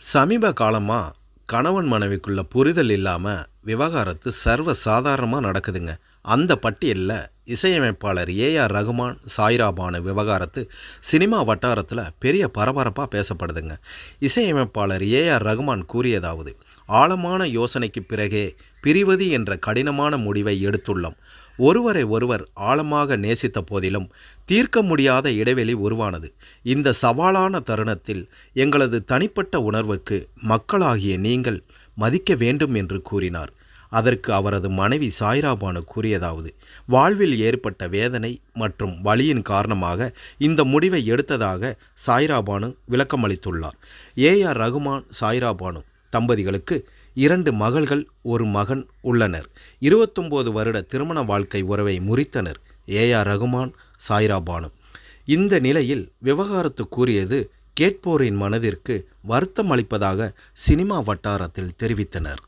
சமீப காலமாக கணவன் மனைவிக்குள்ள புரிதல் இல்லாமல் விவகாரத்து சர்வ சாதாரணமாக நடக்குதுங்க. அந்த பட்டியலில் இசையமைப்பாளர் ஏஆர் ரகுமான் சாய்ராபானு விவகாரத்து சினிமா வட்டாரத்தில் பெரிய பரபரப்பாக பேசப்படுதுங்க. இசையமைப்பாளர் ஏஆர் ரகுமான் கூறியதாவது ஆழமான யோசனைக்கு பிறகே பிரிவது என்ற கடினமான முடிவை எடுத்துள்ளோம். ஒருவரை ஒருவர் ஆழமாக நேசித்த போதிலும் தீர்க்க முடியாத இடைவெளி உருவானது. இந்த சவாலான தருணத்தில் எங்களது தனிப்பட்ட உணர்வுக்கு மக்களாகிய நீங்கள் மதிக்க வேண்டும் என்று கூறினார். அதற்கு அவரது மனைவி சாய்ராபானு கூறியதாவது வாழ்வில் ஏற்பட்ட வேதனை மற்றும் வலியின் காரணமாக இந்த முடிவை எடுத்ததாக சாய்ராபானு விளக்கமளித்துள்ளார். ஏஆர் ரகுமான் சாய்ராபானு தம்பதிகளுக்கு இரண்டு மகள்கள் ஒரு மகன் உள்ளனர். இருபத்தொம்போது வருட திருமண வாழ்க்கை உறவை முறித்தனர் ஏஆர் ரகுமான் சாய்ரா பானு இந்த நிலையில் விவகாரத்து கூறியது கேட்போரின் மனதிற்கு வருத்தம் அளிப்பதாக சினிமா வட்டாரத்தில் தெரிவித்தனர்.